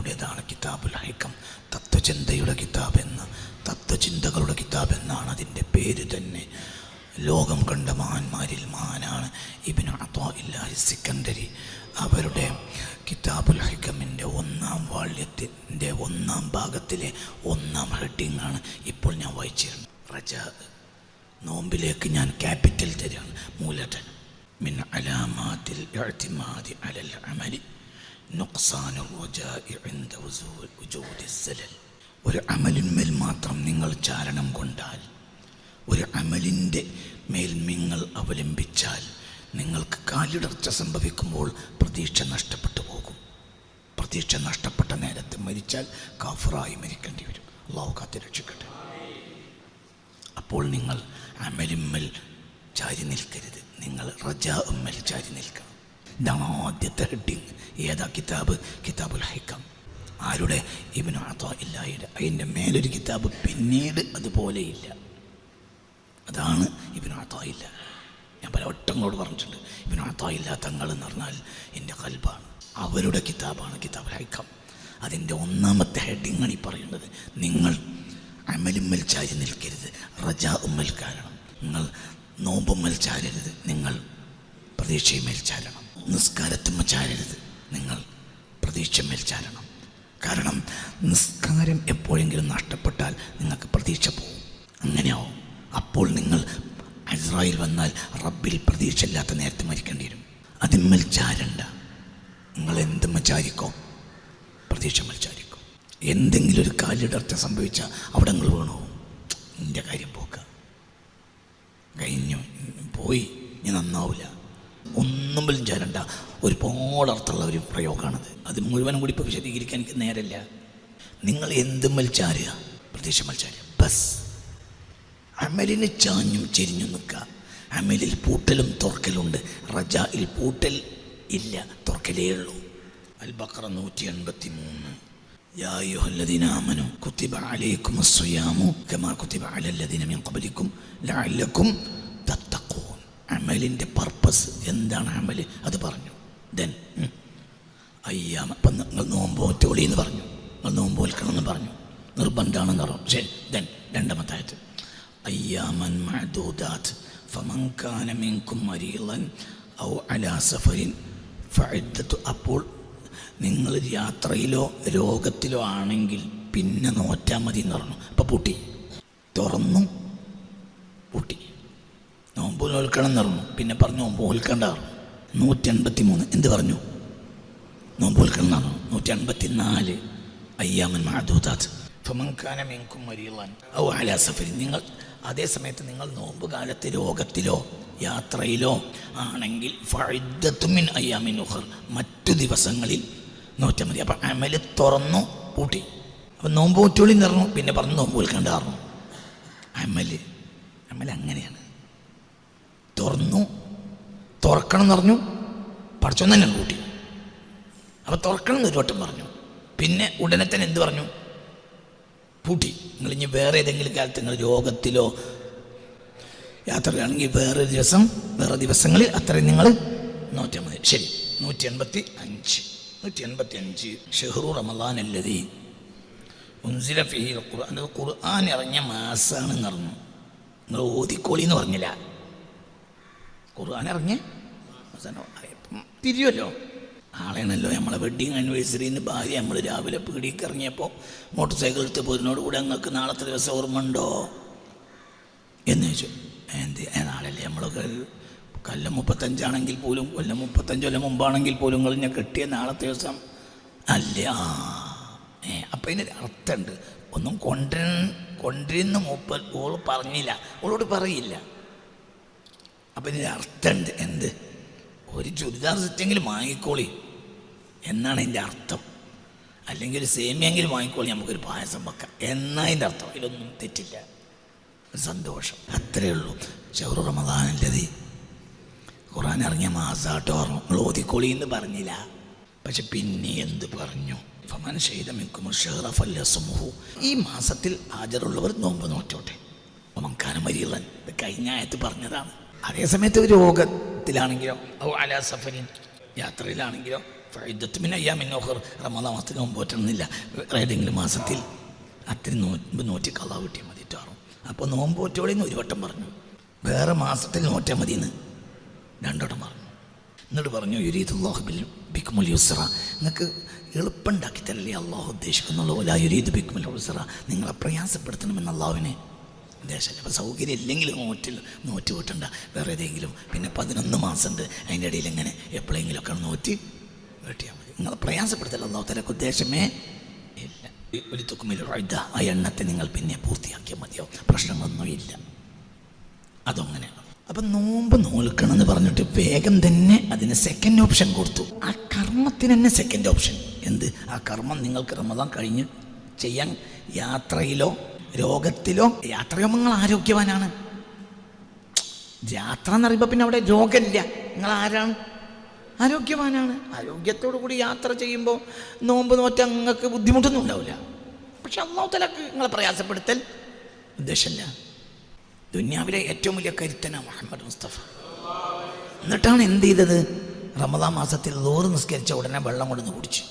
അവരുടേതാണ് കിതാബുൽ ഹൈക്കം. തത്വചിന്തയുടെ കിതാബ് എന്ന് തത്വചിന്തകളുടെ കിതാബ് എന്നാണ് അതിന്റെ പേര് തന്നെ. ലോകം കണ്ട മഹാന്മാരിൽ മഹാനാണ് ഇബിൻ അത്വാഇല്ലാഹി സിക്കൻഡരി അവരുടെ കിതാബുൽ ഹൈക്കമിന്റെ ഒന്നാം വാള്യത്തിന്റെ ഒന്നാം ഭാഗത്തിലെ ഒന്നാം ഹെഡിങ്ങാണ് ഇപ്പോൾ ഞാൻ വായിച്ചിരുന്നത്. റജ നോമ്പിലേക്ക് ഞാൻ ക്യാപിറ്റൽ തരികയാണ് മൂലധനം. മിൻ അലാമാതിൽ അമലി. ഒരു അമലിന്മേൽ മാത്രം നിങ്ങൾ ചാരണം കൊണ്ടാൽ ഒരു അമലിന്റെ മേൽ നിങ്ങൾ അവലംബിച്ചാൽ നിങ്ങൾക്ക് കാലിടർച്ച സംഭവിക്കുമ്പോൾ പ്രതീക്ഷ നഷ്ടപ്പെട്ടു പോകും. പ്രതീക്ഷ നഷ്ടപ്പെട്ട നേരത്ത് മരിച്ചാൽ കാഫറായി മരിക്കേണ്ടി വരും. അള്ളാഹു കാത്തി രക്ഷിക്കട്ടെ. അപ്പോൾ നിങ്ങൾ അമലിമ്മൽ ചാരി നിൽക്കരുത്. നിങ്ങൾ റജാ ഉമ്മൽ ചാരി നിൽക്കണം. ആദ്യത്തെ ഹെഡിങ്. ഏതാ കിതാബ്? കിതാബുൽ ഹൈക്കം. ആരുടെ? ഇവന് അതോ ഇല്ലായുടെ. അതിന്റെ മേലൊരു കിതാബ് പിന്നീട് അതുപോലെയില്ല അതാണ് ഇവന് ഇല്ല. ഞാൻ പല വട്ടങ്ങളോട് പറഞ്ഞിട്ടുണ്ട്. ഇവന് ഇല്ല തങ്ങൾ എന്ന് പറഞ്ഞാൽ എന്റെ കൽബാണ്. അവരുടെ കിതാബാണ് കിതാബുൽ ഹൈക്കം. അതിന്റെ ഒന്നാമത്തെ ഹെഡിങ്ങാണ് ഈ പറയുന്നത്. നിങ്ങൾ അമലുമ്മൽ ചാരി നിൽക്കരുത്. റജാ ഉമ്മൽ കാരണം നിങ്ങൾ നോമ്പുമ്മൽ ചാരരുത്. നിങ്ങൾ പ്രതീക്ഷയുമേൽ ചാരണം. നിസ്കാരത്തുമ്മ ചാരരുത്. നിങ്ങൾ പ്രതീക്ഷ മേൽ ചാരണം. കാരണം നിസ്കാരം എപ്പോഴെങ്കിലും നഷ്ടപ്പെട്ടാൽ നിങ്ങൾക്ക് പ്രതീക്ഷ പോകും. അങ്ങനെയാവും അപ്പോൾ നിങ്ങൾ അസ്രായിൽ വന്നാൽ റബ്ബിൽ പ്രതീക്ഷയില്ലാത്ത നേരത്തെ മരിക്കേണ്ടി വരും അതിന്മേൽ ചാരണ്ട. നിങ്ങൾ എന്തുമ്മ ചാരിക്കോ? പ്രതീക്ഷ ചാരിക്കോ. എന്തെങ്കിലും ഒരു കാലിടർച്ച സംഭവിച്ചാൽ അവിടെ നിങ്ങൾ വീണു എന്റെ കാര്യം പോക്ക. കഴിഞ്ഞു. പോയി. ഞാൻ നന്നാവില്ല ഒന്നും പോലും ചേരണ്ട. ഒരുപാട് അർത്ഥമുള്ള ഒരു പ്രയോഗമാണത് അത് മുഴുവനും കൂടി ഇപ്പോൾ വിശദീകരിക്കാൻ എനിക്ക് നേരല്ല നിങ്ങൾ എന്തും മത്സാരുക പ്രതീക്ഷ മത്സാരുക ബസ്. അമലിന് ചാഞ്ഞും ചെരിഞ്ഞു നിൽക്കുക. അമലിൽ പൂട്ടലും തുറക്കലുണ്ട്. റജായിൽ പൂട്ടൽ ഇല്ല. തുറക്കലേ ഉള്ളൂ. അൽ ബക്ര നൂറ്റി എൺപത്തി മൂന്ന് ും കുത്തിബ അലൈക്കും കമാ മിൻ അമലിന്റെ പർപ്പസ് എന്താണ് അമൽ അത് പറഞ്ഞു. ദെൻ അയ്യാമ അപ്പം നിങ്ങൾ നോമ്പോറ്റോളി എന്ന് പറഞ്ഞു. നിങ്ങൾ നോമ്പോൽക്കണം എന്ന് പറഞ്ഞു. നിർബന്ധമാണെന്ന് പറഞ്ഞു. ശരി ദെൻ രണ്ടാമത്തായത് അയ്യാമൻ മഹദൂദാത്ത് മിങ്കും മരീളൻ ഔ അലാ സഫരിൻ. ഫഴുത്തു അപ്പോൾ നിങ്ങൾ യാത്രയിലോ രോഗത്തിലോ ആണെങ്കിൽ പിന്നെ നോറ്റാൽ മതി എന്ന് പറഞ്ഞു. അപ്പം പൂട്ടി. തുറന്നു. പൂട്ടി. നോൽക്കണം എന്നറിഞ്ഞു പിന്നെ പറഞ്ഞു നോമ്പ് നോൽക്കണ്ട പറഞ്ഞു. നൂറ്റി എൺപത്തി മൂന്ന് എന്ത് പറഞ്ഞു. നോമ്പ് ഓൽക്കണം എന്ന് പറഞ്ഞു നൂറ്റി എൺപത്തി നാല് അയ്യാമൻ മാധൂതാത്ത് നിങ്ങൾ അതേ സമയത്ത് നിങ്ങൾ നോമ്പ് കാലത്ത് രോഗത്തിലോ യാത്രയിലോ ആണെങ്കിൽ ഫഴുദ്ദത്തുമിൻ അയ്യാമിൻ ഉഹർ മറ്റു ദിവസങ്ങളിൽ നോറ്റാൽ മതി. അപ്പം അമൽ തുറന്നു പൂട്ടി. അപ്പം നോമ്പ് ഊറ്റുള്ളി നിറഞ്ഞു പിന്നെ പറഞ്ഞു നോമ്പ് വിൽക്കണ്ടായിരുന്നു അമൽ. അമൽ അങ്ങനെയാണ്. തുറന്നു. തുറക്കണം പറഞ്ഞു. പഠിച്ചൊന്നും തന്നെ കൂട്ടി. അപ്പം തുറക്കണം എന്ന് ഒരു വട്ടം പറഞ്ഞു. പിന്നെ ഉടനെ തന്നെ എന്ത് പറഞ്ഞു? പൂട്ടി. നിങ്ങൾ ഇനി വേറെ ഏതെങ്കിലും കാലത്ത് നിങ്ങൾ രോഗത്തിലോ യാത്രയാണെങ്കിൽ വേറെ ദിവസം വേറെ ദിവസങ്ങളിൽ അത്രയും നിങ്ങൾ നോറ്റാൽ മതി. ശരി. നൂറ്റി എൺപത്തി അഞ്ച് നൂറ്റി എൺപത്തി അഞ്ച് ഷെഹ്റു റമദാൻ അല്ലതി ഉൻസില ഫിഹിൽ ഖുർആൻ. ഖുർആൻ ഇറങ്ങിയ മാസാണ് പറഞ്ഞു നിങ്ങൾ ഓതിക്കോളി എന്ന് പറഞ്ഞില്ല. ഖുർആൻ. അപ്പം തിരിയുമല്ലോ. ആളെയാണല്ലോ നമ്മളെ വെഡ്ഡിങ് ആനിവേഴ്സറിന്ന് ഭാര്യ നമ്മൾ രാവിലെ പീടിക്ക് ഇറങ്ങിയപ്പോൾ മോട്ടോർ സൈക്കിൾ എടുത്ത് പോയതിനോട് കൂടെ നിങ്ങൾക്ക് നാളത്തെ ദിവസം ഓർമ്മ ഉണ്ടോ എന്ന് ചോദിച്ചു. എന്ത്? നാളല്ലേ നമ്മളൊക്കെ കൊല്ലം മുപ്പത്തഞ്ചാണെങ്കിൽ പോലും കൊല്ലം മുപ്പത്തഞ്ച് കൊല്ലം മുമ്പാണെങ്കിൽ പോലും നിങ്ങൾ ഞാൻ കെട്ടിയ നാളത്തെ ദിവസം അല്ല? ഏ അപ്പം ഇതിനൊരു അർത്ഥമുണ്ട്. ഒന്നും കൊണ്ടിരുന്ന് കൊണ്ടിരുന്ന് മൂപ്പ ഓൾ പറഞ്ഞില്ല. ഓളോട് പറയില്ല. അപ്പം ഇതിന് അർത്ഥം എന്ത്? ഒരു ചുരിദാർ സെറ്റെങ്കിലും വാങ്ങിക്കോളി. എന്നാണ് എന്റെ അർത്ഥം. അല്ലെങ്കിൽ ഒരു സേമിയെങ്കിലും വാങ്ങിക്കോളി നമുക്കൊരു പായസം വെക്കാം. എന്നാ അതിന്റെ അർത്ഥം? ഇതിലൊന്നും തെറ്റില്ല. സന്തോഷം. അത്രയേ ഉള്ളൂ. ഷെഹറു റമദാനല്ലത് ഖുറാൻ ഇറങ്ങിയ മാസാട്ടോ നിങ്ങൾ ഓതിക്കോളി എന്ന് പറഞ്ഞില്ല. പക്ഷെ പിന്നെ എന്ത് പറഞ്ഞു? ഈ മാസത്തിൽ ഹാജറുള്ളവർ നോമ്പ് നോറ്റോട്ടെ. ഇത് കഴിഞ്ഞ ആയത്ത് പറഞ്ഞതാണ്. അതേ സമയത്ത് ഒരു രോഗത്തിലാണെങ്കിലോ ഔ അലാ സഫരിൻ യാത്രയിലാണെങ്കിലോ ഫൈദത്തുമിന് അയ്യാമിന്നോഹർ റമദാ മാസത്തിന് മുമ്പ് വേറെ ഏതെങ്കിലും മാസത്തിൽ അത്തിരി നോമ്പ് നോറ്റി കള്ള കിട്ടിയാൽ മതി ടാറും അപ്പോൾ നോമ്പ് പോറ്റോളിന്ന് ഒരു വട്ടം പറഞ്ഞു. വേറെ മാസത്തിൽ നോറ്റാൽ മതി എന്ന് രണ്ടോട്ടം പറഞ്ഞു. എന്നിട്ട് പറഞ്ഞു യുരീദുല്ലാഹു ബിൽ ബിക്മുൽ യുസ്ര നിങ്ങൾക്ക് എളുപ്പമുണ്ടാക്കി തരല്ലേ അള്ളാഹു ഉദ്ദേശിക്കുന്നുള്ളൂ ഒലാ യുരീദ് ബിക്മുൽ യുസ്ര നിങ്ങളെ പ്രയാസപ്പെടുത്തണമെന്ന് അള്ളാഹുവിനെ ഉദ്ദേശമല്ല അപ്പോൾ സൗകര്യം ഇല്ലെങ്കിൽ നോറ്റിൽ നോറ്റ് വിട്ടണ്ട വേറെ ഏതെങ്കിലും? പിന്നെ പതിനൊന്ന് മാസമുണ്ട്. അതിന്റെ ഇടയിൽ ഇങ്ങനെ എപ്പോഴെങ്കിലുമൊക്കെ നോറ്റി വെട്ടിയാൽ മതി. നിങ്ങൾ പ്രയാസപ്പെടുത്തല്ല. തലക്ക് ഉദ്ദേശമേ ഇല്ല. ഒരു തുക്കുമിൽ ആ എണ്ണത്തെ നിങ്ങൾ പിന്നെ പൂർത്തിയാക്കിയാൽ മതിയോ? പ്രശ്നമൊന്നുമില്ല അതങ്ങനെയാണ്. അപ്പം നോമ്പ് നോൽക്കണം എന്ന് പറഞ്ഞിട്ട് വേഗം തന്നെ അതിന് സെക്കൻഡ് ഓപ്ഷൻ കൊടുത്തു. ആ കർമ്മത്തിന് തന്നെ സെക്കൻഡ് ഓപ്ഷൻ എന്ത്? ആ കർമ്മം നിങ്ങൾക്ക് റമദാൻ കഴിഞ്ഞ് ചെയ്യാൻ യാത്രയിലോ രോഗത്തിലോ യാത്രയോ നിങ്ങൾ ആരോഗ്യവാനാണ്. യാത്ര എന്ന് പിന്നെ അവിടെ രോഗമില്ല. നിങ്ങൾ ആരാണ് ആരോഗ്യവാനാണ്. ആരോഗ്യത്തോടു കൂടി യാത്ര ചെയ്യുമ്പോൾ നോമ്പ് നോറ്റ നിങ്ങൾക്ക് ബുദ്ധിമുട്ടൊന്നും ഉണ്ടാവില്ല. പക്ഷെ അള്ളാഹുത്തലക്ക് നിങ്ങളെ പ്രയാസപ്പെടുത്തൽ ഉദ്ദേശമില്ല. ദുന്യാവിലെ ഏറ്റവും വലിയ കരുത്തന മുഹമ്മദ് മുസ്തഫ. എന്നിട്ടാണ് എന്ത് ചെയ്തത്? റമദാ മാസത്തിൽ ലോറ് നിസ്കരിച്ച ഉടനെ വെള്ളം കൊണ്ടുവന്ന് കുടിച്ചു.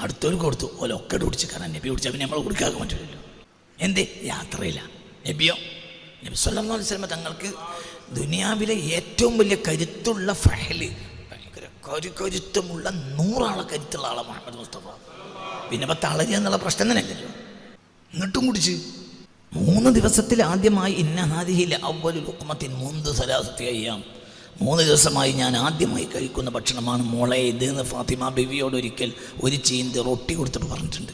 അടുത്തവർക്ക് കൊടുത്തു. ഓലൊക്കെ കുടിച്ച്. കാരണം നബി കുടിച്ചാൽ പിന്നെ നമ്മൾ കുടിക്കാതെ പറ്റില്ലല്ലോ എന്ത്? യാത്രയിലാണ് നബിയോ? നബി സല്ലാ വസ്ലമ തങ്ങൾക്ക് ദുനിയാവിലെ ഏറ്റവും വലിയ കരുത്തുള്ള ഫഹൽ ഭയങ്കര കരു കരുത്തമുള്ള നൂറാളെ കരുത്തുള്ള ആളാണ് മുഹമ്മദ് മുസ്തഫ. പിന്നെ ഇപ്പം തളരുക എന്നുള്ള പ്രശ്നം തന്നെ അല്ലല്ലോ എന്നിട്ടും കുടിച്ച്. മൂന്ന് ദിവസത്തിൽ ആദ്യമായി ഇന്ന ഹാദിഹിൽ അവലു ലുക്മത്തിൻ മൂന്ന് സലാസത്തി അയ്യാം. മൂന്ന് ദിവസമായി ഞാൻ ആദ്യമായി കഴിക്കുന്ന ഭക്ഷണമാണ് മോളെ ഇത് എന്ന് ഫാത്തിമ ബിവിയോട് ഒരിക്കൽ ഒരു ചീന്ത് റൊട്ടി കൊടുത്തിട്ട് പറഞ്ഞിട്ടുണ്ട്.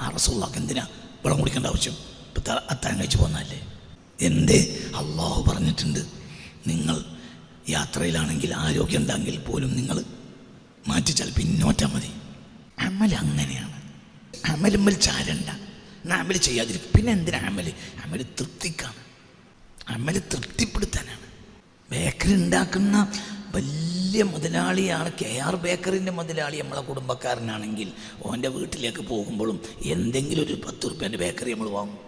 ആ റസൂള്ളാക്ക് എന്തിനാ? വെള്ളം കുടിക്കേണ്ട ആവശ്യം. ഇപ്പം അത്താഴം കഴിച്ച് പോന്നല്ലേ? എന്റെ അള്ളാഹു പറഞ്ഞിട്ടുണ്ട്. നിങ്ങൾ യാത്രയിലാണെങ്കിൽ ആരോഗ്യം ഉണ്ടെങ്കിൽ പോലും നിങ്ങൾ മാറ്റിച്ചാൽ പിന്നോറ്റാൽ മതി. അമൽ അങ്ങനെയാണ്. അമലുമ്മൽ ചാരണ്ട. അമൽ ചെയ്യാതിരിക്കും. പിന്നെ എന്തിനാ അമൽ അമൽ തൃപ്തിക്കാണ്. അമൽ തൃപ്തിപ്പെടുത്താനാണ്. ബേക്കറി ഉണ്ടാക്കുന്ന വലിയ മുതലാളിയാണ് കെ ആർ ബേക്കറിന്റെ മുതലാളി നമ്മളെ കുടുംബക്കാരനാണെങ്കിൽ. ഓന്റെ വീട്ടിലേക്ക് പോകുമ്പോഴും എന്തെങ്കിലും ഒരു പത്ത് റുപ്യന്റെ ബേക്കറി നമ്മൾ വാങ്ങും.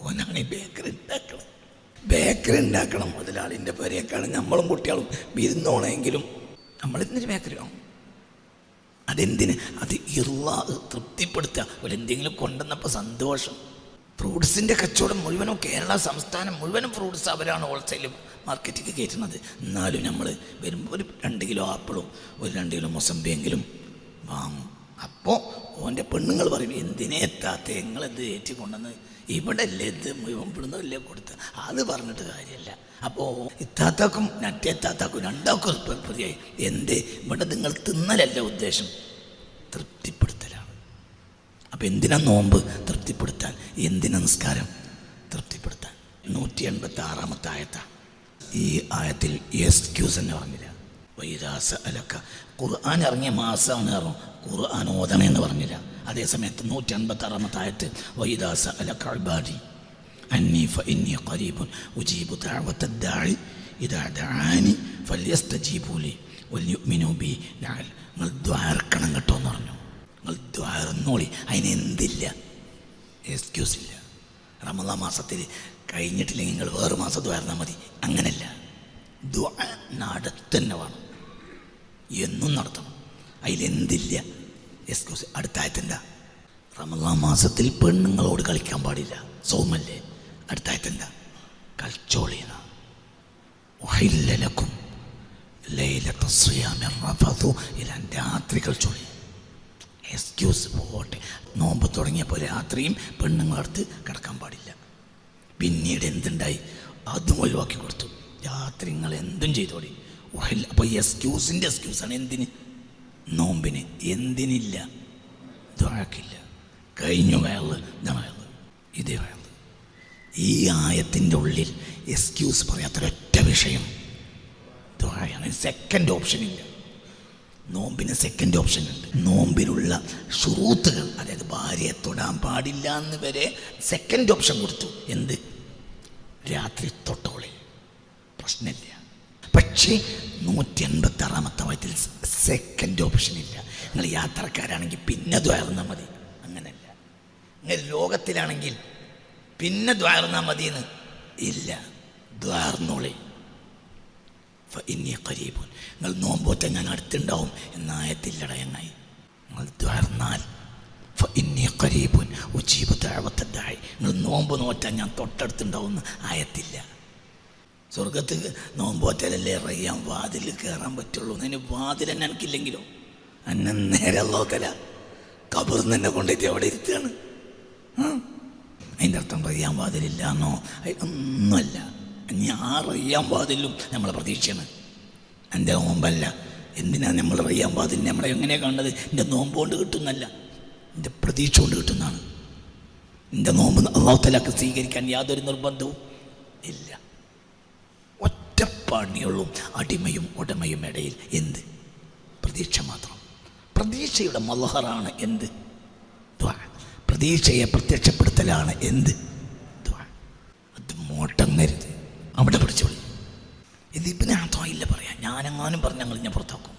ഓനാണ് ഈ ബേക്കറി ഉണ്ടാക്കണം ബേക്കറി ഉണ്ടാക്കണം മുതലാളിന്റെ പേരെയൊക്കെയാണ് നമ്മളും കുട്ടികളും വിരുന്നോണെങ്കിലും നമ്മൾ ഇന്നൊരു ബേക്കറി വാങ്ങും? അതെന്തിന്? അത് ഇറുള്ള തൃപ്തിപ്പെടുത്തുക. ഒരു എന്തെങ്കിലും കൊണ്ടുവന്നപ്പോൾ സന്തോഷം. ഫ്രൂട്ട്സിന്റെ കച്ചവടം മുഴുവനും കേരള സംസ്ഥാനം മുഴുവനും ഫ്രൂട്ട്സ് അവരാണ് ഹോൾസെയിൽ മാർക്കറ്റിലേക്ക് കയറ്റുന്നത്. എന്നാലും നമ്മൾ വരുമ്പോൾ ഒരു രണ്ട് കിലോ ആപ്പിളും ഒരു രണ്ട് കിലോ മൊസമ്പിയെങ്കിലും വാങ്ങും. അപ്പോൾ ഓന്റെ പെണ്ണുങ്ങൾ പറയും എന്തിനെ എത്താത്ത? നിങ്ങളെന്ത് ഏറ്റി കൊണ്ടുവന്ന് ഇവിടെ അല്ലേ ഇത് മുഴുവൻ ഇവിടുന്നല്ലേ കൊടുത്ത്? അത് പറഞ്ഞിട്ട് കാര്യമല്ല അപ്പോൾ ഇത്താത്താക്കും നറ്റെത്താത്താക്കും രണ്ടാക്കും പ്രതിയായി എന്ത്? ഇവിടെ നിങ്ങൾ തിന്നലല്ല ഉദ്ദേശം? തൃപ്തിപ്പെടുത്തലാണ് അപ്പം എന്തിനാ നോമ്പ് തൃപ്തിപ്പെടുത്താൻ? എന്തിനാ നിസ്കാരം തൃപ്തിപ്പെടുത്താൻ? നൂറ്റി എൺപത്തി ആറാമത്തെ ആയത്ത ഈ ആയത്തിൽ എക്സ്ക്യൂസ് എന്ന് പറഞ്ഞില്ല. വൈരാസ അലക്ക. ഖുർആൻ ഇറങ്ങിയ മാസമാണ് പറഞ്ഞു ഖുർആൻ ഓതണ എന്ന് പറഞ്ഞില്ല. അതേസമയത്ത് നൂറ്റി അൻപത്തി ആറാമത്തെ ആയത്ത് വൈദാസ അലക്ക അൽബാദി ഉജീബു കേട്ടോ എന്ന് പറഞ്ഞു. നിങ്ങൾ അതിനെന്തില്ല എക്സ്ക്യൂസ് ഇല്ല. റമദാ മാസത്തിൽ കഴിഞ്ഞിട്ടില്ലെങ്കിൽ നിങ്ങൾ വേറെ മാസം ദ്വാരന്നാൽ മതി. അങ്ങനല്ല. ദ്വാ നടത്തന്നെ വേണം. എന്നും നടത്തണം. അതിലെന്തില്ല. എക്സ്ക്യൂസ് അടുത്ത ആയത്തെന്താ റമദാ മാസത്തിൽ പെണ്ണുങ്ങളോട് കളിക്കാൻ പാടില്ല. സൗമല്ലേ? അടുത്ത ആയത്തെന്താ കളിച്ചോളിയെന്ന ഉഹില്ലലക്കും ലൈലത്തു സിയാമി റഫദു. ഇലാൻ രാത്രി കളിച്ചോളി എക്സ്ക്യൂസ് പോട്ടെ. നോമ്പ് തുടങ്ങിയപ്പോൾ രാത്രിയും പെണ്ണുങ്ങളടുത്ത് കിടക്കാൻ പാടില്ല. പിന്നീട് എന്തുണ്ടായി? അതും ഒഴിവാക്കി കൊടുത്തു. രാത്രി നിങ്ങൾ എന്തും ചെയ്തോടി. ഉറയില്ല അപ്പോൾ എക്സ്ക്യൂസിന്റെ എക്സ്ക്യൂസാണ് എന്തിന്? നോമ്പിന്. എന്തിനില്ല? ഇതൊഴക്കില്ല കഴിഞ്ഞു വയറ് ഇതാണ് വയറ്. ഇതേ വയറ്. ഈ ആയത്തിന്റെ ഉള്ളിൽ എക്സ്ക്യൂസ് പറയാത്തൊരൊറ്റ വിഷയം ദ്വാഴയാണ് സെക്കൻഡ് ഓപ്ഷൻ ഇല്ല. നോമ്പിന് സെക്കൻഡ് ഓപ്ഷൻ ഉണ്ട്. നോമ്പിനുള്ള ഷുറൂത്തുകൾ അതായത് ഭാര്യയെ തൊടാൻ പാടില്ല എന്ന് വരെ സെക്കൻഡ് ഓപ്ഷൻ കൊടുത്തു. എന്ത്? രാത്രി തൊട്ടോളി. പ്രശ്നമില്ല. പക്ഷേ നൂറ്റി എൺപത്തി ആറാമത്തെ വയറ്റിൽ സെക്കൻഡ് ഓപ്ഷൻ ഇല്ല. നിങ്ങൾ യാത്രക്കാരാണെങ്കിൽ പിന്നെ ദ്വയർന്നാൽ മതി. അങ്ങനല്ല. നിങ്ങൾ ലോകത്തിലാണെങ്കിൽ പിന്നെ ദ്വയർന്നാൽ മതിയെന്ന് ഇല്ല. ദ്വാർന്നോളി ഇനി കരീബുൻ നിങ്ങൾ നോമ്പോറ്റ ഞാൻ അടുത്തുണ്ടാവും എന്നായത്തില്ലട എന്നായി നിങ്ങൾ തുടർന്നാൽ ഇനി കരീബുൻ ഉച്ചീബ് താഴ്വത്തായി നിങ്ങൾ നോമ്പ് നോറ്റാൽ ഞാൻ തൊട്ടടുത്തുണ്ടാവും എന്ന് ആയത്തില്ല. സ്വർഗത്ത് നോമ്പോറ്റലല്ലേ റയ്യാൻ വാതിൽ കയറാൻ പറ്റുള്ളൂ. അതിന് വാതിൽ തന്നെ എനിക്കില്ലെങ്കിലോ? അന്നെ നേരെ ലോക്കല കബറിന്ന് എന്നെ കൊണ്ടെത്തി അവിടെ ഇരുത്തുകയാണ്. അതിന്റെ അർത്ഥം പറയാൻ വാതിലില്ല എന്നോ ഒന്നുമല്ല. ആ റയ്യാൻ വാതിലും നമ്മളെ പ്രതീക്ഷയാണ്. എന്റെ നോമ്പല്ല. എന്തിനാ നമ്മൾ റയ്യാൻ പാതില്ല നമ്മളെ എങ്ങനെയാണ് കാണുന്നത്? എന്റെ നോമ്പ് കൊണ്ട് കിട്ടുന്നല്ല എന്റെ പ്രതീക്ഷ കൊണ്ട് കിട്ടുന്നതാണ്. എന്റെ നോമ്പ് അള്ളാഹുത്തലാക്ക് സ്വീകരിക്കാൻ യാതൊരു നിർബന്ധവും ഇല്ല. ഒറ്റപ്പാണിയുള്ളൂ അടിമയും ഉടമയും ഇടയിൽ എന്ത്? പ്രതീക്ഷ മാത്രം. പ്രതീക്ഷയുടെ മലഹറാണ് എന്ത്. പ്രതീക്ഷയെ പ്രത്യക്ഷപ്പെടുത്തലാണ് എന്ത്? അത് മോട്ടങ്ങരുത്. ഞാനെങ്ങാനും പറഞ്ഞ് ഞങ്ങൾ ഞാൻ പുറത്താക്കും.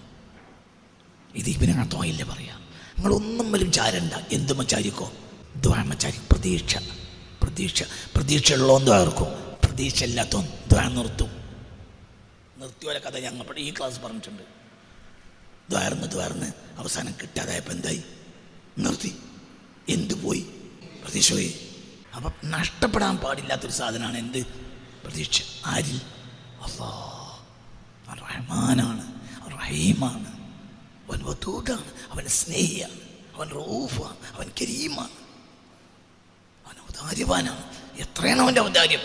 ഇത് ഇപ്പിനെ പറയാ പറയാം. നിങ്ങളൊന്നും വലും ചാരണ്ട. എന്ത് മച്ചാരിക്കോ? ദ്വാമച്ചാരി പ്രതീക്ഷ പ്രതീക്ഷ. പ്രതീക്ഷ. ഉള്ളോൻ ദ്വാർക്കും പ്രതീക്ഷ ഇല്ലാത്തോ ദ്വാ നിർത്തും. നിർത്തിയോലെ കഥ ഞങ്ങൾ ഈ ക്ലാസ് പറഞ്ഞിട്ടുണ്ട്. ദ്വാർന്ന് ദ്വാർന്ന് അവസാനം കിട്ടാതായപ്പോൾ എന്തായി? നിർത്തി. എന്തു പോയി? പ്രതീക്ഷ പോയി. അപ്പം നഷ്ടപ്പെടാൻ പാടില്ലാത്തൊരു സാധനമാണ് എന്ത്? പ്രതീക്ഷ. ആരി അവൻ റഹ്മാനാണ് റഹീമാണ്. അവൻ വധൂട്ടാണ് അവൻ സ്നേഹിയാണ് അവൻ റൂഫാണ് അവൻ കരീമാണ്. അവൻ ഔദാര്യവാനാണ് എത്രയാണ് അവന്റെ ഔദാര്യം